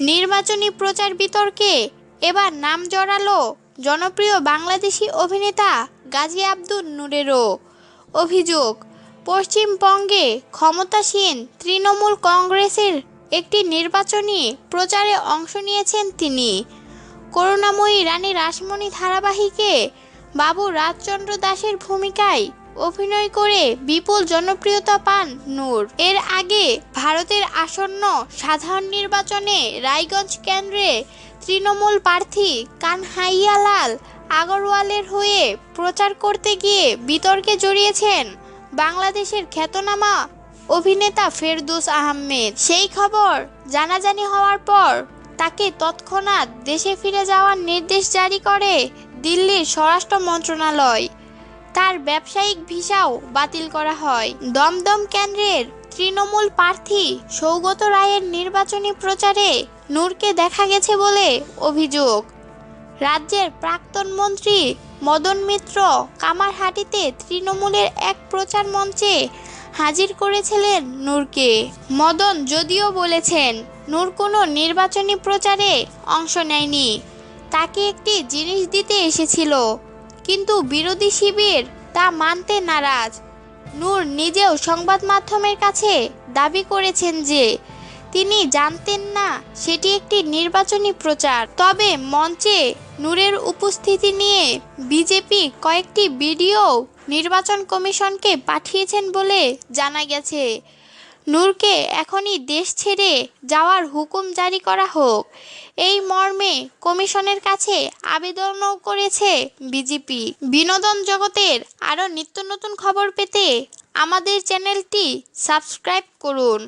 নির্বাচনী প্রচার বিতর্কে এবার নাম জড়ালো জনপ্রিয় বাংলাদেশি অভিনেতা গাজী আব্দুল নূরেরও। অভিযোগ, পশ্চিমবঙ্গে ক্ষমতাসীন তৃণমূল কংগ্রেসের একটি নির্বাচনী প্রচারে অংশ নিয়েছেন তিনি। করুণাময়ী রানী রাসমণি ধারাবাহিকে বাবু রাজচন্দ্র দাসের ভূমিকায় অভিনয় করে বিপুল জনপ্রিয়তা পান নূর। এর আগে ভারতের আসন্ন সাধারণ নির্বাচনে রায়গঞ্জ কেন্দ্রে তৃণমূল প্রার্থী কানহাইয়ালাল আগরওয়ালের হয়ে প্রচার করতে গিয়ে বিতর্কে জড়িয়েছেন বাংলাদেশের খ্যাতনামা অভিনেতা ফেরদৌস আহমেদ। সেই খবর জানাজানি হওয়ার পর তাকে তৎক্ষণাৎ দেশে ফিরে যাওয়ার নির্দেশ জারি করে দিল্লির স্বরাষ্ট্র মন্ত্রণালয়। তার ব্যবসায়িক ভিসাও বাতিল করা হয়। দমদম কেন্দ্রের তৃণমূল প্রার্থী সৌগত রায়ের নির্বাচনী প্রচারে নূরকে দেখা গেছে বলে অভিযোগ। রাজ্যের প্রাক্তন মন্ত্রী মদন মিত্র কামারহাটিতে তৃণমূলের এক প্রচার মঞ্চে হাজির করেছিলেন নূরকে। মদন যদিও বলেছেন, নূর কোনো নির্বাচনী প্রচারে অংশ নেয়নি। তাকে একটি জিনিস দিতে এসেছিল কিন্তু বিরোধী শিবির তা মানতে নারাজ। নূর নিজেও সংবাদ মাধ্যমের কাছে দাবি করেছেন যে, তিনি জানতেন না সেটি একটি নির্বাচনী প্রচার। তবে মঞ্চে নূরের উপস্থিতি নিয়ে বিজেপি কয়েকটি ভিডিও নির্বাচন কমিশনকে পাঠিয়েছেন বলে জানা গেছে। নূরকে এখনই দেশ ছেড়ে যাওয়ার হুকুম জারি করা হোক। এই মর্মে কমিশনের কাছে আবেদনও করেছে বিজেপি। বিনোদন জগতের আরও নিত্য নতুন খবর পেতে আমাদের চ্যানেলটি সাবস্ক্রাইব করুন।